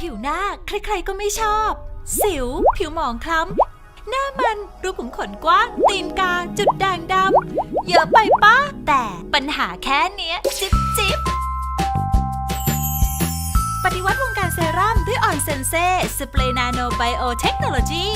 ผิวหน้า ใครๆก็ไม่ชอบ สิว ผิวหมองคล้ำ หน้ามันรูขุมขนกว้าง ตีนกา จุดด่างดำ เยอะไปปะแต่ปัญหาแค่เนี้ย จิบจิบปฏิวัติวงการเซรั่มด้วยออนเซนเซ่สเปรย์นาโนไบโอเทคโนโลยี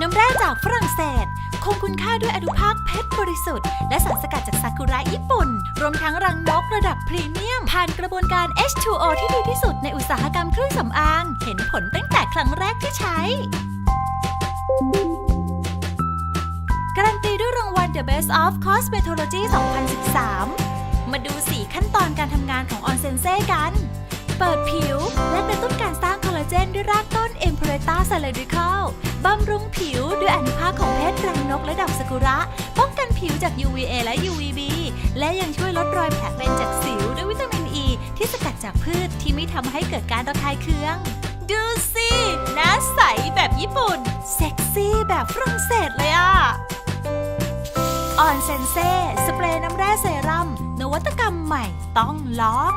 น้ำแร่จากฝรั่งเศส คงคุณค่าด้วยอนุภาคเพชรบริสุทธิ์ และสารสกัดจากซากุระญี่ปุ่น รวมทั้งรังนกระดับพรีเมียม ผ่านกระบวนการ H2O ที่ดีที่สุดในอุตสาหกรรมเครื่องสำอาง เห็นผลตั้งแต่ครั้งแรกที่ใช้ การันตีด้วยรางวัล The Best of Cosmetology 2013 มาดู 4 ขั้นตอนการทำงานของออนเซนเซ่กัน เปิดผิวและกระตุ้นการสร้างคอลลาเจนด้วยราก ต้น e m p r e t a c e l e r i c a l บำรุงผิวด้วยอนุภาคของเพชรรังนกและดอกซากุระ ป้องกันผิวจาก UVA และ UVB และยังช่วยลดรอยแผลเป็นจากสิวด้วยวิตามินอ e, ีที่สกัดจากพืชที่ไม่ทำให้เกิดการระคายเคือง ดูสิหน้าใสแบบญี่ปุ่น เซ็กซี่แบบฝรั่งเศสเลยอะออนเซนเซ่สเปรย์น้ำแร่เซรั่มนวัตกรรมใหม่ต้องลอง